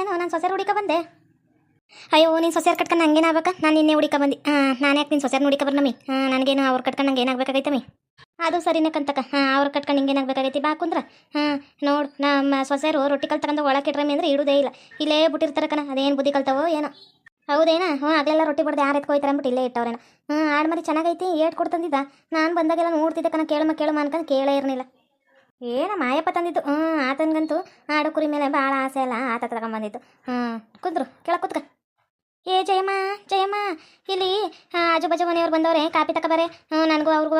ಏನು, ನಾನು ಸೊಸೆರ್ ಹುಡಿಕ ಬಂದೆ? ಅಯ್ಯೋ, ನೀನು ಸೊಸೆರ್ ಕಟ್ಕೊಂಡು ನಂಗೇನು ಆಗ್ಬೇಕಾ? ನಾನು ನಿನ್ನೆ ಹುಡುಕ ಬಂದು ಹಾಂ ನಾನು ಯಾಕೆ ನೀನು ಸೊಸೆರ್ ಹುಡಿಕ ಬರ್ನಮ್ಮಿ ಹಾಂ ನನಗೇನು ಅವ್ರು ಕಟ್ಕೊಂಡು ನಂಗೆ ಏನಾಗಬೇಕಾಗೈತಮ್ಮಿ ಅದು ಸರಿನೇ ಕಂತಕ ಹಾಂ ಅವ್ರು ಕಟ್ಕೊಂಡು ಹಿಂಗೆ ಏನಾಗಬೇಕಾಗೈತಿ? ಬಾ ಕುಂದ್ರ. ಹಾಂ ನೋಡು, ನಮ್ಮ ಸೊಸೆರು ರೊಟ್ಟಿ ಕಲ್ ತಗೊಂಡು ಒಳಕ್ಕೆ ಇಟ್ರಮ್ಮಿ ಅಂದ್ರೆ ಇಡುದೇ ಇಲ್ಲ. ಇಲ್ಲೇ ಬಿಟ್ಟಿರ್ತಾರೆ ಕಣ, ಅದೇನು ಬುದ್ಧಿ ಕಲ್ತಾವೋ ಏನೋ. ಹೌದೇನಾ? ಹ್ಞೂ, ಆಗಲೆಲ್ಲ ರೊಟ್ಟಿ ಬಡ್ದು ಯಾರು ಎತ್ಕೊಯ್ತಾರೆ ಅಂದ್ಬಿಟ್ಟು ಇಲ್ಲೇ ಇಟ್ಟವ್ರೇನ. ಹ್ಞೂ ಆಡು ಮರಿ ಚೆನ್ನಾಗೈತಿ, ಏಟ್ ಕೊಡ್ತಂದಿದ್ದ ನಾನು ಬಂದಾಗೆಲ್ಲ ನೋಡ್ತಿದ್ದೆ ಕಣ ಕೇಳಮ್ಮ ಕೇಳಮ್ಮ ಅನ್ಕೊಂಡು ಕೇಳೇ ಇರಲಿಲ್ಲ. ಏನ ಮಾಯಪ್ಪ ತಂದಿದ್ದು? ಹ್ಞೂ ಆತನಿಗಂತೂ ಆಡು ಕುರಿ ಮೇಲೆ ಭಾಳ ಆಸೆ ಅಲ್ಲ, ಆತ ತಗೊಂಬಂದಿದ್ದು. ಹ್ಞೂ ಕುಂದ್ರು, ಕೆಳಗೆ ಕೂತ್ಕ. ಏ ಜಯಮ್ಮ ಜಯಮ್ಮ, ಇಲ್ಲಿ ಆಜು ಬಾಜು ಮನೆಯವ್ರು ಬಂದವ್ರೆ, ಕಾಪಿ ತಗೋಬಾರೆ ಹ್ಞೂ ನನಗೂ ಅವ್ರಿಗೂ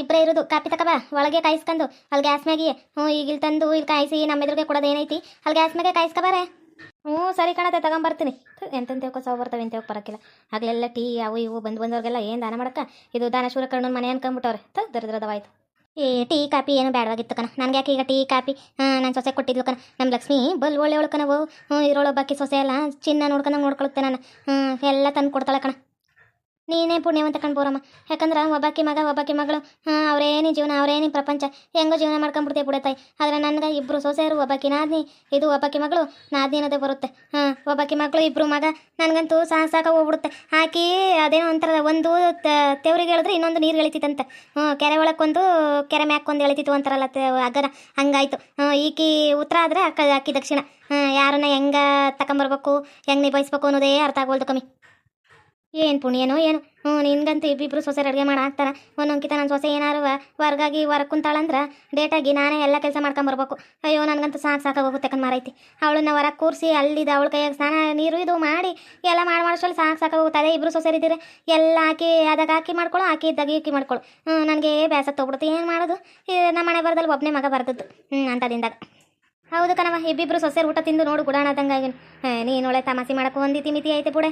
ಇಬ್ಬರೇ ಇರೋದು, ಕಾಪಿ ತಗೋಬಾ ಒಳಗೆ ಕಾಯಿಸ್ಕೊಂಡು ಅಲ್ಲಿ ಗ್ಯಾಸ್ ಮ್ಯಾಗೆ ಹ್ಞೂ ಈಗ ಇಲ್ಲಿ ತಂದು ಇಲ್ಲಿ ಕಾಯಿಸಿ ನಮ್ಮ ಎದುರಿಗೆ ಕೊಡೋದು ಏನೈತಿ? ಅಲ್ಲಿ ಗ್ಯಾಸ್ ಮ್ಯಾಗೆ ಕಾಯಿಸ್ಕೊಬಾರೆ ಹ್ಞೂ ಸರಿ ಕಣತೆ, ತಗೊಂಬರ್ತೀನಿ. ಎಂತೆಂತ ಸಾವು ಬರ್ತವೆ ಅಂತ ಬರೋಕ್ಕಿಲ್ಲ. ಆಗಲೆಲ್ಲ ಟೀ, ಅವು ಇವು, ಬಂದು ಬಂದವ್ರಿಗೆಲ್ಲ ಏನು ದಾನ ಮಾಡಕ್ಕ? ಇದು ದಾನ ಶೂರ ಕಣ್ಣು ಮನೆ ಅನ್ಕೊಂಬಿಟ್ಟವ್ರೆ. ತ ದರಿದ್ರದವಾಯ್ತು. ಏ, ಟೀ ಕಾಪಿ ಏನು ಬೇಡವಾಗಿತ್ತು ಕಣ. ನನಗೆ ಯಾಕೆ ಈಗ ಟೀ ಕಾಪಿ ನಾನು ಸೊಸೆ ಕೊಟ್ಟಿದ್ಲು ಕಣ. ನಮ್ಮ ಲಕ್ಷ್ಮಿ, ಬಲ್ ಒಳ್ಳೆ ಒಳ್ಳೆ ಕಣವು ಹ್ಞೂ ಬಾಕಿ ಸೊಸೆ ಎಲ್ಲ ಚಿನ್ನ ನೋಡ್ಕೊಂಡು ನೋಡ್ಕೊಳುತ್ತೆ ನಾನು. ಎಲ್ಲ ತಂದು ಕೊಡ್ತಾಳೆ ಕಣ. ನೀನೇ ಪುಣ್ಯವಂತ ಕಣ್ಬೋರಮ್ಮ ಯಾಕಂದ್ರೆ ಒಬ್ಬಾಕಿ ಮಗ, ಒಬ್ಬಾಕಿ ಮಗಳು, ಹಾಂ ಅವರೇನಿ ಜೀವನ ಅವರೇನೇ ಪ್ರಪಂಚ, ಹೆಂಗೋ ಜೀವನ ಮಾಡ್ಕೊಂಡ್ಬಿಡ್ತೀವಿ ಬಿಡತ್ತಾಯಿ ಆದರೆ ನನಗೆ ಇಬ್ಬರು ಸೊಸೆಯರು, ಒಬ್ಬಾಕಿ ನಾದ್ನಿ, ಇದು ಒಬ್ಬಾಕಿ ಮಗಳು, ನಾದ್ನಿ ಅನ್ನೋದೇ ಬರುತ್ತೆ. ಹಾಂ, ಒಬ್ಬಾಕಿ ಮಗಳು ಇಬ್ಬರು ಮಗ, ನನಗಂತೂ ಸಾಕ ಹೋಗ್ಬಿಡುತ್ತೆ. ಹಾಕಿ ಅದೇನೋ ಒಂಥರ ಒಂದು ತೆವ್ರಿಗೆ ಹೇಳಿದ್ರೆ ಇನ್ನೊಂದು ನೀರು ಎಳಿತಿತ್ತಂತೆ ಹ್ಞೂ ಕೆರೆ ಒಳಕ್ಕೊಂದು, ಕೆರೆ ಮ್ಯಾಕೊಂದು ಎಳಿತಿತ್ತು ಅಂತಾರಲ್ಲ ಅಗರ ಹಂಗಾಯ್ತು. ಈಕಿ ಉತ್ತರ ಆದರೆ ಅಕ್ಕ ಅಕ್ಕಿ ದಕ್ಷಿಣ. ಹಾಂ ಯಾರನ್ನ ಹೆಂಗೆ ತಗೊಂಬರ್ಬೇಕು ಹೆಂಗೆ ನಿಭಾಯಿಸ್ಬೇಕು ಅನ್ನೋದೇ ಅರ್ಥ ಆಗೋಲ್ದು ಕಮ್ಮಿ. ಏನು ಪುಣ್ಯನೋ ಏನು? ಹ್ಞೂ ನಿನ್ಗಂತೂ ಇಬ್ಬಿಬ್ರು ಸೊಸೆ ಅಡುಗೆ ಮಾಡಿ ಹಾಕ್ತಾರೆ. ನನ್ನ ಸೊಸೆ ಏನಾರು ಹೊರ್ಗಾಗಿ ಹೊರ ಕುಂತಾಳಂದ್ರೆ ಡೇಟಾಗಿ ನಾನೇ ಎಲ್ಲ ಕೆಲಸ ಮಾಡ್ಕೊಂಬರ್ಬೇಕು. ಅಯ್ಯೋ, ನನಗಂತೂ ಸಾಕು ಸಾಕಾಗೋಗುತ್ತೆ ಕಣ್ ಮಾರೈತಿ. ಅವಳನ್ನ ಹೊರಗೆ ಕೂರಿಸಿ ಅಲ್ಲಿದ್ದ ಅವಳ ಕೈಯಾಗ ಸ್ನಾನ, ನೀರು ಇದು ಮಾಡಿ ಎಲ್ಲ ಮಾಡಿ ಮಾಡೋಷ್ಟರಲ್ಲಿ ಸಾಕು ಸಾಕಾಗೋಗುತ್ತೆ. ಅದೇ ಇಬ್ಬರು ಸೊಸೆರಿದ್ದೀರಿ ಎಲ್ಲ ಹಾಕಿ ಅದಾಗ ಹಾಕಿ ಮಾಡ್ಕೊಳ್ಳೋ ಹಾಕಿ ಇದ್ದಾಗ ಈಕಿ ಮಾಡ್ಕೊಳ್ಳೋ ಹ್ಞೂ ನನಗೆ ಬೇಸ ತೊಗೊಬಿಡ್ತು ಏನು ಮಾಡೋದು? ನಮ್ಮ ಮನೆ ಬರದಲ್ಲಿ ಒಬ್ಬನೇ ಮಗ ಬರ್ತದ್ದು ಹ್ಞೂ ಅಂತದಿಂದಾಗ ಹೌದು ಕಣವ ಇಬ್ಬಿಬ್ರು ಸೊಸೆರು ಊಟ ತಿಂದು ನೋಡು ಗುಡಾಣದಂಗಾಗಿ ನೀನು ಒಳ್ಳೆ ತಮಾಸಿ ಮಾಡೋಕ್ಕೂ ಒಂದಿತಿ ಮಿತಿ ಐತೆ ಬುಡೆ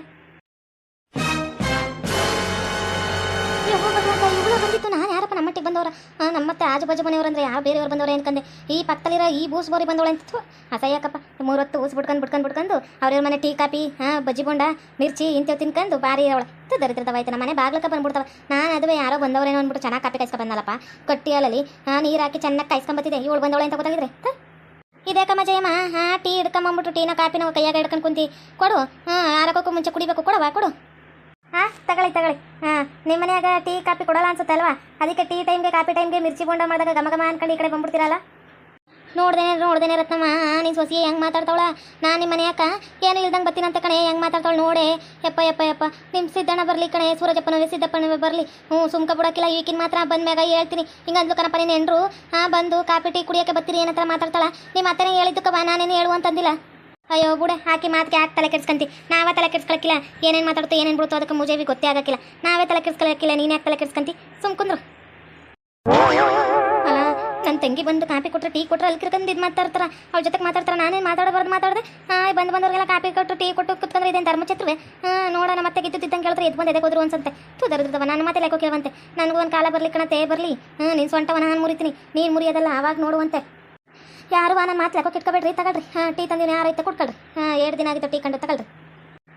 ಇವ್ಳು ನಾನು ಯಾರಪ್ಪ ನಮ್ಮ ಮಟ್ಟಿಗೆ ಬಂದವ್ರ? ನಮ್ಮ ಮತ್ತೆ ಆಜು ಬಾಜು ಮನೆಯವ್ರು ಅಂದ್ರೆ ಯಾವ ಬೇರೆಯವ್ರು ಬಂದವ್ರೆ ಅನ್ಕಂದೆ. ಈ ಪಕ್ಕದಲ್ಲಿರೋ ಈ ಬೂಸ್ ಬೋರಿ ಬಂದವಳೆ ಅಂತ ಅಸಹ್ಯಕ್ಕಪ್ಪ ಮೂರೊತ್ತು ಊಸ್ ಬಿಡ್ಕೊಂಡು ಬಿಡ್ಕೊಂಡು ಬಿಡ್ಕೊಂಡು ಅವ್ರವ್ರ ಮನೆ ಟೀ ಕಾಪಿ ಹಾಂ ಬಜ್ಜಿ ಬೊಂಡ, ಮಿರ್ಚಿ ಇಂಥವು ತಿನ್ಕೊಂಡು ಬಾರಿ ಅವಳ. ದರಿದ್ರದವಾಯ್ತು ನಮ್ಮ ಮನೆ ಬಾಗ್ಲಕ್ಕ ಬಂದ್ಬಿಡ್ತಾವ ನಾನು ಅದುವೆ ಯಾರೋ ಬಂದವರೇನೋ ಅಂದ್ಬಿಟ್ಟು ಚೆನ್ನಾಗಿ ಕಾಪಿ ಕಾಯಿಸ್ಕೊ ಬಂದಲ್ಲಪ್ಪ ಹಾ ನೀರು ಹಾಕಿ ಚೆನ್ನಾಗಿ ಕಾಯಿಸ್ಕೊಂಬತ್ತಿದೆ. ಇವಳು ಬಂದವಳೆ ಅಂತ ಗೊತ್ತಾಗಿದ್ರೆ? ಇದೇ ಕಮ್ಮ ಜಯಮ್ಮ ಹಾಂ ಟೀ ಹಿಡ್ಕೊಂಬಂದ್ಬಿಟ್ಟು ಟೀನ ಕಾಪಿನ ಕೈಯಾಗ ಹಿಡ್ಕೊಂಡು ಕುಂತಿ. ಕೊಡು ಹಾಂ ಆರಕ್ಕೂ ಮುಂಚೆ ಕುಡಿಬೇಕು. ಕೊಡವಾ ಕೊಡು. ಹಾಂ, ತಗೊಳ್ಳಿ ತಗೊಳ್ಳಿ. ಹಾಂ ನಿಮ್ಮ ಮನೆಯಾಗ ಟೀ ಕಾಪಿ ಕೊಡಲ್ಲ ಅನ್ಸುತ್ತೆ ಅಲ್ವಾ? ಅದಕ್ಕೆ ಟೀ ಟೈಮ್ಗೆ ಕಾಪಿ ಟೈಮ್ಗೆ ಮಿರ್ಚಿ ಬೋಂಡ ಮಾಡಿದಾಗ ಗಮ ಗಮ ಅನ್ಕೊಂಡು ಈ ಕಡೆ ಬಂದ್ಬಿಡ್ತೀರಲ್ಲ? ನೋಡ್ದೇನೆ ನೋಡ್ದೇನೆ ರತ್ನಮ್ಮ, ನೀನು ಸೊಸಿ ಹೆಂಗೆ ಮಾತಾಡ್ತಾವಳ? ನಾನು ನಿಮ್ಮ ಮನೆಯಾಕ ಏನು ಇಲ್ದಂಗೆ ಬತ್ತೀನಂತ ಕಣೆ, ಹೆಂಗೆ ಮಾತಾಡ್ತಾಳೆ ನೋಡೆ. ಯಪ್ಪ ಯಪ್ಪ ಯಪ್ಪ ನಿಮ್ಮ ಸಿದ್ದಣ್ಣ ಬರಲಿ ಕಣೆ ಸೂರಜಪ್ಪನವೇ ಸಿದ್ದಪ್ಪನವೇ ಬರಲಿ. ಹ್ಞೂ ಸುಮ್ಕ ಬಿಡೋಕ್ಕಿಲ್ಲ ಈಗಿನ ಮಾತ್ರ ಬಂದ್ಮ್ಯಾಗ ಹೇಳ್ತೀನಿ. ಹಿಂಗಂದ್ಲು ಕಣಪ್ಪ, ನೀನು ಹಾಂ, ಬಂದು ಕಾಪಿ ಟೀ ಕುಡಿಯೋಕ್ಕೆ ಬತ್ತೀರಿ ಏನಂತ ಮಾತಾಡ್ತಾಳ? ನಿಮ್ಮ ಅತ್ತನೇ ಹೇಳಿದ್ದಕ್ಕೆ ಬಾ ನಾನೇನು ಹೇಳು ಅಂತಂದಿಲ್ಲ ಅಯ್ಯೋ ಬುಡ ಹಾಕಿ ಮಾತಿಗೆ ಯಾಕೆ ತಲೆ ಕೆಡ್ಸ್ಕೊಂತಿ? ನಾವೇ ತಲೆ ಕೆಡ್ಸ್ಕೊಳಕ್ಕಿಲ್ಲ. ಏನೇನು ಮಾತಾಡ್ತು, ಏನೇನು ಬಿಡುತ್ತೋ ಅದಕ್ಕೆ ಮುಜೇವಿ ಗೊತ್ತೇ ಆಗಕ್ಕಿಲ್ಲ. ನಾವೇ ತಲೆ ಕೆಡ್ಸ್ಕೊಳಕ್ಕಿಲ್ಲ, ನೀನು ಯಾಕೆ ತಲೆ ಕೆಡ್ಸ್ಕೊಂತಿ? ಸುಮ್ ಕುಂದ್ರು. ಅಲ್ಲ ನನ್ನ ತಂಗಿ ಬಂದು ಕಾಪಿ ಕೊಟ್ಟರೆ ಟೀ ಕೊಟ್ಟರೆ ಅಲ್ಲಿ ಕರ್ಕೊಂಡು ಇದು ಮಾತಾಡ್ತಾರೆ. ಅವ್ರ ಜೊತೆಗೆ ಮಾತಾಡ್ತಾರೆ, ನಾನೇನು ಮಾತಾಡಬಾರ್ದು ಮಾತಾಡಿದೆ? ಹಾಂ ಬಂದು ಬಂದವ್ರಿಗೆಲ್ಲ ಕಾಪಿ ಕೊಟ್ಟು, ಟೀ ಕೊಟ್ಟು ಕುತ್ಕೊಂಡ್ರೆ ಇದೇನು ಹಾಂ, ನೋಡೋಣ, ಮತ್ತೆ ಗೆದ್ದಿದ್ದಂಗೆ ಕೇಳಿದ್ರೆ ಎದ್ದು ಬಂದು ಎದೆ ಹೋದ್ರು ಅನ್ಸಂತೆ ತು ದರಿದ್ರದವ ನನ್ನ ಮತ್ತೆ ಲೆಕ್ಕ ಕೇಳುವಂತೆ. ನನಗೂ ಒಂದು ಕಾಲ ಬರ್ಲಿ ಕಣತೆ ಬರಲಿ. ಹಾಂ, ನೀನು ಸೊಂಟವ ನಾನು ಮುರಿತೀನಿ. ನೀನು ಮುರಿಯೋದಲ್ಲ, ಆವಾಗ ನೋಡುವಂತೆ. ಯಾರು ನನ್ನ ಮಾತು ಲೆಕ್ಕ ಇಟ್ಕೊಬೇಡ್ರಿ ತಗೊಳ್ರಿ. ಹಾಂ, ಟೀ ತಂದಿನ ಯಾರು ಐತೆ ಕೊಟ್ಕೊಳ್ರಿ ಹಾಂ ಎರಡು ದಿನ ಆಗಿತ್ತು ಟೀ ಕಂಡು ತಗೊಳ್ರಿ.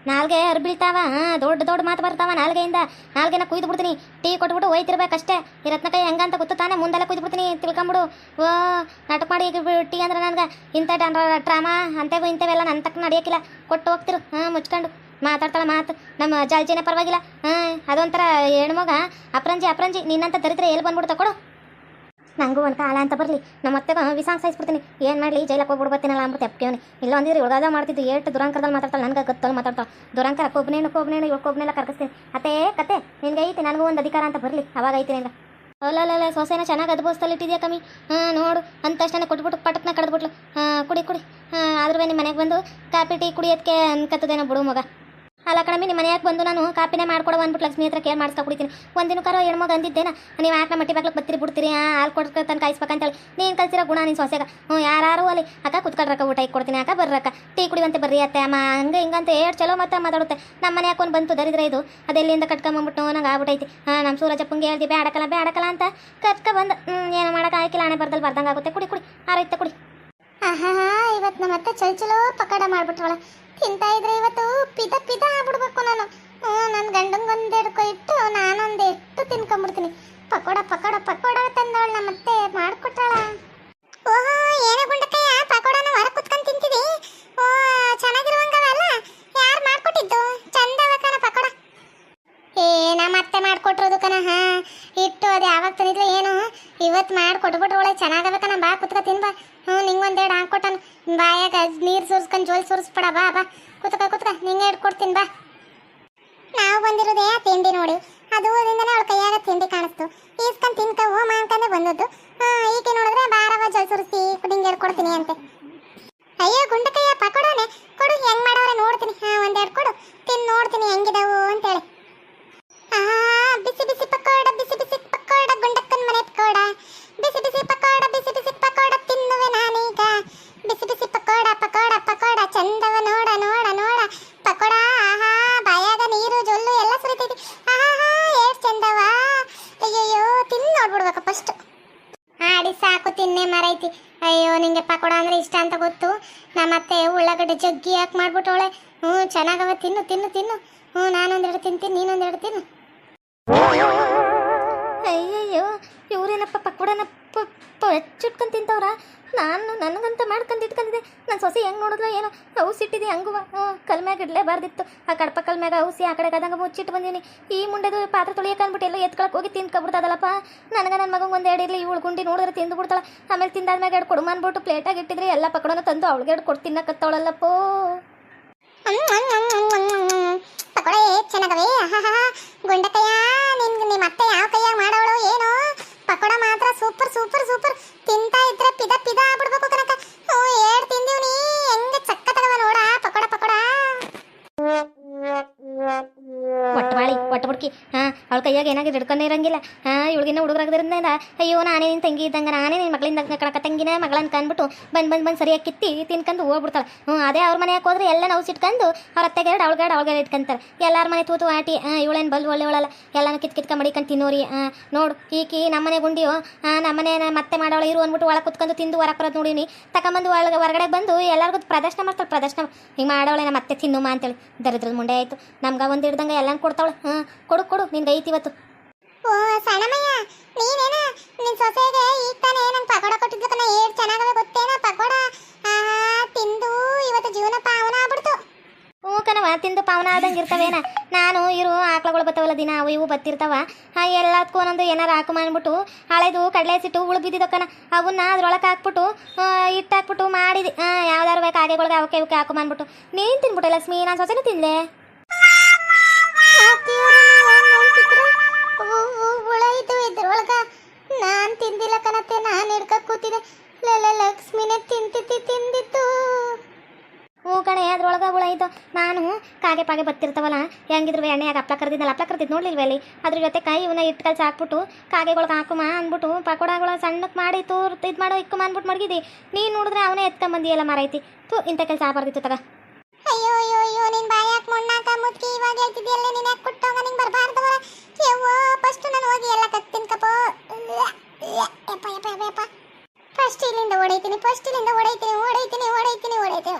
ನಾಲ್ಗೆ ಅರ್ಬಿಳ್ತಾವ ಹಾಂ, ದೊಡ್ಡ ದೊಡ್ಡ ಮಾತು ಬರ್ತಾವ ನಾಲ್ಗೆಯಿಂದ. ನಾಲ್ಗೆನ ಕುಯ್ದು ಬಿಡ್ತೀನಿ. ಟೀ ಕೊಟ್ಬಿಟ್ಟು ಒಯ್ತಿರ್ಬೇಕಷ್ಟೇ. ಈ ರತ್ನಕಾಯಿ ಹೆಂಗಂತ ಗೊತ್ತು ತಾನೆ ಮುಂದೆಲ್ಲ ಕುಯ್ದು ಬಿಡ್ತೀನಿ, ತಿಳ್ಕೊಂಬಿಡು. ಓ, ನಾಟಕ ಮಾಡಿ ಟೀ ಅಂದ್ರೆ ನನಗೆ ಇಂಥ ಡ್ರಾಮಾ ಅಂಥವು ಇಂಥವೆಲ್ಲ ನನ್ನ ತಕ್ಕ ನಡೆಯೋಕ್ಕಿಲ್ಲ ಕೊಟ್ಟು ಹೋಗ್ತಿರು. ಹಾಂ, ಮುಚ್ಕೊಂಡು ಮಾತಾಡ್ತಾಳೆ ಮಾತು. ನಮ್ಮ ಜಾಲ್ಜಿನೇ ಪರವಾಗಿಲ್ಲ. ಹಾಂ, ಅದೊಂಥರ ಹೆಣ್ಮಗ ಅಪ್ರಂಜಿ ಅಪ್ರಂಜಿ. ನಿನ್ನಂತ ದರಿದ್ರೆ ಎಲ್ಲಿ ಬಂದ್ಬಿಡ್ತಾ ಕೊಡು. ನನಗೂ ಒಂದು ಕಾಲ ಅಂತ ಬರಲಿ. ನಮ್ಮ ಅತ್ತೆಗೆ ವಿಸಾಂಗ್ ಸಾಯಿಸ್ಬಿಡ್ತೀನಿ. ಏನು ಮಾಡಲಿ? ಜೈಲಕ್ಕೆ ಹೋಗ್ಬಿಟ್ಟು ಬರ್ತೀನಲ್ಲ ಅಂದ್ಬಿಟ್ಟು ಇಲ್ಲ ಒಂದಿದ್ರೆ ಉಳ್ಗಾದ ಮಾಡ್ತಿದ್ದು ಎಷ್ಟು ದುರಂಕರದಲ್ಲಿ ಮಾತಾಡ್ತಾಳೆ, ನನಗೆ ಗೊತ್ತಲ್ಲಿ ಮಾತಾಡ್ತಾಳೆ. ದುರಂಕರ ಕೊಬ್ಬನೇನು ಕೊಬ್ಬನೇನು ಇವಾಗ ಕೊಬ್ಬನೆಲ್ಲ ಕರ್ಕಿಸ್ತೀನಿ ಅತ್ತೇ ಕತೆ ನಿನಗೆ ಐತಿ, ನನಗೂ ಒಂದು ಅಧಿಕಾರ ಅಂತ ಬರಲಿ. ಅವಾಗ ಐತಿ ನಿನ್ಗೆ. ಅಲ್ಲಲ್ಲ ಸೊಸೆನ ಚೆನ್ನಾಗಿ ಅದ್ಬೋಸ್ತಲ್ಲಿ ಇಟ್ಟಿದ್ಯಾ ಕಮ್ಮಿ? ಹಾಂ, ನೋಡು. ಅಂತ ತಕ್ಷಣ ಕೊಟ್ಬಿಟ್ಟು ಪಟಕ್ನ ಕಡ್ದ್ಬಿಟ್ಲು. ಹಾಂ, ಕುಡಿ ಕುಡಿ. ಹಾಂ ಆದ್ರೂ ನಿಮ್ಮ ಮನೆಗೆ ಬಂದು ಕಾಪಿ ಟೀ ಕುಡಿಯೋದಕ್ಕೆ ಅನ್ಕತ್ತದೇನೋ ಬಿಡು ಮಗ. ಅಲ್ಲ ಕಣಮಿ ನಿಮ್ಮ ಮನೆಯಾಗ ಬಂದು ನಾನು ಕಾಪಿನೇ ಮಾಡ್ಕೊಡೋ ಅಂದ್ಬಿಟ್ಟು ಲಕ್ಷ್ಮಿ ಹತ್ರ ಕೇರ್ ಮಾಡಿಸ್ತಾ ಕುಡಿತೀನಿ. ಒಂದಿನ ಕರೋ ಹೆಣ್ಮಗ ಅಂದಿದ್ದೇನ ನೀವು ಯಾಕೆ ಮಟ್ಟಿ ಬಾಗ್ಲಕ್ಕೆ ಬತ್ತಿರಿ ಬಿಡ್ತೀರಿ? ಹಾಲು ಕೊಡ್ಕ ತನಕ ಕಾಯಿಸ್ಬೇಕಂತೇಳಿ. ನೀನು ಕಲ್ಸಿರೋ ಗುಣ ನೀನು ಸೊಸೆಗ. ಹ್ಞೂ ಯಾರು ಅಲ್ಲಿ, ಅಕ್ಕ ಕುತ್ಕೊಳ್ರಕ್ಕ ಊಟ ಕೊಡ್ತೀನಿ. ಅಕ್ಕ ಬರ್ರಕ್ಕ ಟೀ ಕುಡಿವಂತೆ ಬರ್ರಿ ಅತ್ತೆ, ಅಮ್ಮ. ಹಂಗೆ ಹಿಂಗಂತ ಏಟ್ ಚಲೋ ಮತ್ತೆ ಮಾತಾಡುತ್ತೆ. ನಮ್ಮ ಮನೆ ಹಾಕೊಂಡು ಬಂತು ದರಿದ್ರ ಇದು. ಅದೆಲ್ಲಿಂದ ಕಟ್ಕೊಂಬಂದ್ಬಿಟ್ಟು ನಂಗೆ ಆಗ್ಬಿಟ್ಟೈತಿ ಹಾಂ ನಮ್ಮ ಸೂರಜಪ್ಪಂಗೆ ಹೇಳ್ದಿ ಬೇಡಕಲ್ಲ ಬೇಡಕಲ್ಲ ಅಂತ ಕಟ್ಕ ಬಂದು ಏನು ಮಾಡಕ್ಕೆ ಆಯ್ಕಿಲ್ಲ ಹಣೆ ಬರ್ದಲ್ಲಿ ಬರ್ದಂಗೆ ಆಗುತ್ತೆ. ಕುಡಿ ಕುಡಿ. ಆರೈತೆ ಕುಡಿ. ಆಹಾ ಇವತ್ತು ನಮ್ಮ ಅತ್ತೆ ಚಲ್ ಚಲೋ ಪಕೋಡ ಮಾಡ್ಬಿಟ್ರಳ ತಿಂತಾ ಇದ್ರೆ ಇವತ್ತು ಪಿದ ಪಿದ ಆಗ್ಬಿಡ್ಬೇಕು ನಾನು. ನನ್ನ ಗಂಡಂಗೊಂದೆರಡು ಹಿಡ್ಕೊ ಇಟ್ಟು ನಾನೊಂದು ಇಟ್ಟು ತಿನ್ಕೊಂಬಿಡ್ತೀನಿ. ಪಕೋಡ ಪಕೋಡ ಪಕೋಡ ತಂದವಳು ನಮ್ಮ ಅತ್ತೆ ಮಾಡ್ಕೊಟ್ಟಾಳ? ಓಹೋ, ಏನೋ ಗುಂಡಕ್ಕಯ್ಯ ಪಕೋಡನ ಹೊರ ಕುತ್ಕೊಂಡು ತಿಂತಿದ್ದೆ ಚೆನ್ನಾಗಬೇಕನ ಬಾ ಕುತ್ಕ ತಿನ್ ಬಾ ಹ್ಞೂ, ನಿಂಗೆ ಎರಡು ಹಾಕೊಟ್ಟನು. ಬಾಯಾಗ ನೀರು ಸುರಿಸ್ಕೊಂಡು ಜೋಲ್ ಸುರಿಸ್ಬಿಡ, ಬಾ ಬಾ. ಕುತ್ಕ ಕುತ್ಕ, ನಿಂಗೆ ಎರಡು ಕೊಡ್ತೀನಿ, ಬಾ. ನಾವು ಬಂದಿರೋದೇ ಆ ತಿಂಡಿ ನೋಡಿ. ಅದು ಅದರಿಂದನೇ ಅವಳ ಕೈಯಾಗ ತಿಂಡಿ ಕಾಣಿಸ್ತು. ಈಸ್ಕೊಂಡು ತಿನ್ಕ ಓ ಮಾಡ್ಕೊಂಡೆ ಬಂದದ್ದು. ಈಕೆ ನೋಡಿದ್ರೆ ಬಾರವ ಜೋಲ್ ಸುರಿಸಿ ನಿಂಗೆ ಎರಡು ಕೊಡ್ತೀನಿ ಅಂತೆ. ಅಯ್ಯೋ, ಗುಂಡಕಯ್ಯ, ಪಕೋಡನೆ. ಕೊಡು, ಹೆಂಗ್ ಮಾಡೋರೆ ನೋಡ್ತೀನಿ. ಹಾ ಒಂದೆರಡು ಕೊಡು. ತಿನ್, ನೋಡ್ತೀನಿ, ಹೆಂಗಿದಾವು ಅಂತೇಳಿ. ತಿನ್ನೆ ಮಾರೈತಿ ಅಯ್ಯೋ, ನಿಂಗೆ ಪಕೋಡ ಅಂದ್ರೆ ಇಷ್ಟ ಅಂತ ಗೊತ್ತು. ನಮ್ಮತ್ತೆ ಉಳ್ಳಾಗಡ್ಡೆ ಜಗ್ಗಿ ಯಾಕೆ ಮಾಡ್ಬಿಟ್ಟವಳೆ. ಹ್ಞೂ, ಚೆನ್ನಾಗವ, ತಿನ್ನು ತಿನ್ನು ತಿನ್ನು. ಹ್ಞೂ, ನಾನೊಂದೆರಡು ತಿಂತೀನಿ, ನೀನೊಂದೆರಡು ತಿನ್ನು. ಅಯ್ಯಯ್ಯೋ ಇವ್ರೇನಪ್ಪ ಪಪ್ಪ ಹೆಚ್ಚಿಟ್ಕೊಂಡು ತಿಂತವ್ರ? ನಾನು ನನಗಂತ ಮಾಡ್ಕೊಂಡು ಇಟ್ಕೊಂಡಿದ್ದೆ. ನನ್ನ ಸೊಸೆ ಹೆಂಗೆ ನೋಡಿದ್ಲ ಏನೋ, ಔಸ್ ಇಟ್ಟಿದ್ದೆ ಹಂಗುವ. ಕಲ್ ಮ್ಯಾಗ ಇಡಲೇಬಾರ್ದಿತ್ತು ಆ ಕಡಪ ಕಲ್ ಮ್ಯಾಗ ಆ ಕಡೆ ಕದಂಗ ಮುಚ್ಚಿಟ್ಟು ಬಂದೀನಿ. ಈ ಮುಂಡೆದು ಪಾತ್ರೆ ತೊಳಿಯಕ್ಕೆ ಅಂದ್ಬಿಟ್ಟು ಎಲ್ಲ ಎತ್ಕೊಳಕ್ಕೆ ಹೋಗಿ ತಿನ್ಕೊಬಿಡ್ತದಲ್ಲಪ್ಪ ನನಗೆ ನನ್ನ ಮಗಂಗೆ ಒಂದು ಎರಡು ಇರಲಿ, ಇವಳು ಗುಂಡಿ ನೋಡಿದ್ರೆ ತಿಂದು ಬಿಡ್ತಾಳೆ. ಆಮೇಲೆ ತಿಂದಾದ್ಮ್ಯಾಗ ಎರಡು ಕೊಡು ಅಂದ್ಬಿಟ್ಟು ಪ್ಲೇಟಾಗಿ ಇಟ್ಟಿದ್ರೆ ಎಲ್ಲ ಪಕ್ಕೋಡನ ತಂದು ಅವಳಿಗೆ ಎರಡು ಕೊಟ್ಟು ತಿನ್ನಕತ್ತವಳಲ್ಲಪ್ಪೋ. ಏಟ್ ಚೆನ್ನಾಗವೇ. ಗುಂಡಕಯ್ಯ, ನಿನ್ ನಿಮ್ಮ ಅತ್ತೆ ಯಾವ ಕೈಯಾಗ ಮಾಡೋಳು ಏನೋ? ಪಕೋಡ ಮಾತ್ರ ಸೂಪರ್ ಸೂಪರ್ ಸೂಪರ್. ತಿಂತಾ ಇದ್ರೆ ಪಿದ ಪಿದ ಆಗ್ಬಿಡ್ಬೇಕು ಕನಕ ಹ್ಞೂ ಏಡ್ ತಿಂದೀವ್ ನೀ? ಹೆಂಗೆ ಚಕ್ಕತಗವ ನೋಡ, ಪಕೋಡ ಪಕೋಡ. ಕೊಟ್ಟವಾಳಿ ಬಾಳಿ ಒಟ್ಟು ಬುಡ್ಕಿ ಹಾಂ, ಅವಳ ಕೈಯಾಗ ಏನಾಗಿ ಹಿಡ್ಕೊಂಡೇ ಇರಂಗಿಲ್ಲ. ಇವಳಿಗಿನ್ನ ಹುಡುಗರಾಗದ್ರಿಂದ ಅಯ್ಯೋ, ನಾನೇ ನಿನ್ನ ತಂಗಿ ಇದ್ದಂಗೆ, ನಾನೇ ನಿನ್ನ ಮಗಳಿಂದ ಕಣಕ ತಂಗಿನ ಮಗಳನ್ನ ಕಂದ್ಬಿಟ್ಟು ಬಂದು ಬಂದು ಬಂದು ಸರಿಯಾಗಿ ಕಿತ್ತಿ ತಿನ್ಕೊಂಡು ಹೋಗ್ಬಿಡ್ತಾಳೆ. ಹ್ಞೂ ಅದೇ ಅವ್ರ ಮನೆಗೆ ಹೋದ್ರೆ ಎಲ್ಲ ನಾವು ಸಿಟ್ಕೊಂಡು ಅವ್ರ ಅತ್ತೆಗೆರಡು ಅವಳಗಡೆ ಅವಳಿಗೆ ಇಟ್ಕೊಂತಾರೆ. ಎಲ್ಲಾರ ಮನೆ ತೂತು ಆಟಿ ಇವಳೇನ್ ಇವಳೇನು ಒಳ್ಳೆ ಒಳಲ್ಲ ಎಲ್ಲಾನು ಕಿತ್ ಕಿತ್ಕ ಮಡಿಕೊಂಡು ತಿನ್ನೋರಿ ನೋಡು, ಈಕಿ ನಮ್ಮನೆ ಗುಂಡಿಯೋ ನಮ್ಮ ನಮ್ಮನೆ ಮತ್ತೆ ಮಾಡೋಳು ಇರು ಅಂದ್ಬಿಟ್ಟು ಒಳಗೆ ಕುತ್ಕೊಂಡು ತಿಂದು ಹೊರಗೆ ಬರೋದು ನೋಡೀನಿ. ತಗೊಂಬಂದು ಒಳಗೆ ಹೊರಗಡೆ ಬಂದು ಎಲ್ಲರಿಗೂ ಪ್ರದರ್ಶನ ಮಾಡ್ತಾಳೆ, ಪ್ರದರ್ಶನ ಹಿಂಗೆ ಮಾಡೋಳೆ ನಮ್ಮ ಮತ್ತೆ ತಿನ್ನುಮ ಅಂತೇಳಿ. ದರಿದ್ರದ ಮುಂಡೆ ಆಯಿತು. ನಮ್ಗೆ ಒಂದು ಹಿಡ್ದಂಗೆ ಎಲ್ಲಾನು ಕೊಡ್ತಾವಳು. ಕೊಡು ಕೊಡು ನಿನ್ಗೆ ಐತಿ ಇವತ್ತು. ಓ, ಸಣ್ಣಮ್ಮಯ್ಯ, ನೀನೇನ? ನಿನ್ ಸೊಸೆಗೆ ಈಗ ತಾನೇ ನಂಗೆ ಪಕೋಡ ಕೊಟ್ಟಿದ್ದಕ್ಕನ ಏಟ್ ಗೊತ್ತೇನ? ಪಕೋಡ, ಆಹಾ, ತಿಂದು ಇವತ್ತು ಜೀವನ ಪಾವನ ಆಗ್ಬಿಡ್ತು. ಹ್ಞೂ ತಿಂದು ಪಾವನ ಆದಂಗೆ ಇರ್ತವೇನ? ನಾನು, ಇರು, ಆಕಳುಗಳು ಬತ್ತವಲ್ಲ ದಿನ, ಅವು ಇವು ಬತ್ತಿರ್ತಾವ. ಹಾಂ ಎಲ್ಲದಕ್ಕೂ ಒಂದೊಂದು ಏನಾರು ಹಾಕು ಮಾಡ್ಬಿಟ್ಟು, ಹಳೆದು ಕಡಲೆ ಸಿಟ್ಟು ಉಳು ಬಿದ್ದಿದ್ದಕ್ಕನ ಅವನ್ನ ಅದ್ರೊಳಗೆ ಹಾಕ್ಬಿಟ್ಟು ಹಿಟ್ಟು ಹಾಕ್ಬಿಟ್ಟು ಮಾಡಿದೆ. ಯಾವ್ದಾರು ಬೇಕು ಹಾಗೆಗಳಿಗೆ ಅವಕ್ಕೆ ಇವಕ್ಕೆ ಹಾಕು ಮಾಡ್ಬಿಟ್ಟು. ನೀನು ತಿನ್ಬಿಟ್ಟು ಲಕ್ಷ್ಮಿ, ನಾನು ಸೊಸೆನೂ ತಿನ್ಲೆ? ಪಾಗೆ ಬತ್ತಿರ್ತಾವಲ್ಲ, ಹೆಂಗಿದ್ರು ಎಣ್ಣೆಯಾಗ ಅಪ್ಲ ಕರ್ದಿದ್ದಲ್ಲ ಅಪ್ಲ ಕರ್ದಿದ್ದು ನೋಡ್ಲಿಲ್ವ ಅಲ್ಲಿ? ಅದ್ರ ಜೊತೆ ಕೈ ಇವನ್ನ ಇಟ್ಟು ಕಲ್ಸಿ ಹಾಕ್ಬಿಟ್ಟು ಕಾಗೆಗಳಿಗೆ ಹಾಕುಮ ಅಂದ್ಬಿಟ್ಟು, ಪಕೋಡಗಳು ಸಣ್ಣಕ್ಕೆ ಮಾಡಿ ತೂರ್ ಇದು ಮಾಡೋ, ಇಕ್ಕುಮ ಅಂದ್ಬಿಟ್ಟು ಮಡಗಿದ್ದಿ ನೀನು ನೋಡಿದ್ರೆ ಅವನೇ ಎತ್ಕೊಂಬಂದಿಯಲ್ಲ ಮಾರೈತಿ. ತು ಇಂಥ ಕೆಲಸ ಆಗ್ಬಾರ್ದಿತ್ತು ತಗ. ಅಯ್ಯೋ ಅಯ್ಯೋ ಅಯ್ಯೋ, ನಿನ್ ಬಾಯಾಕ್ ಮುಣ್ಣಾಕ ಮುದ್ಕಿ ಇವಾಗ ಹೇಳ್ತಿದ್ಯಲ್ಲ ನೀನ್ ಯಾಕೆ ಕೊಟ್ಟೋಗ ನಿಂಗ್ ಬರ್ಬಾರ್ದವ ಯವ್ವ ಫಸ್ಟ್ ನಾನು ಹೋಗಿ ಎಲ್ಲ ಕತ್ತಿನ ಕಪ. ಯಪ್ಪ ಯಪ್ಪ ಯಪ್ಪ ಫಸ್ಟ್ ಇಲ್ಲಿಂದ ಹೊಡೈತೀನಿ ಫಸ್ಟ್ ಇಲ್ಲಿಂದ ಹೊಡೈತೀನಿ ಹೊಡೈತೀನಿ ಹೊಡೈತೀನಿ ಹೊಡೈತೀನಿ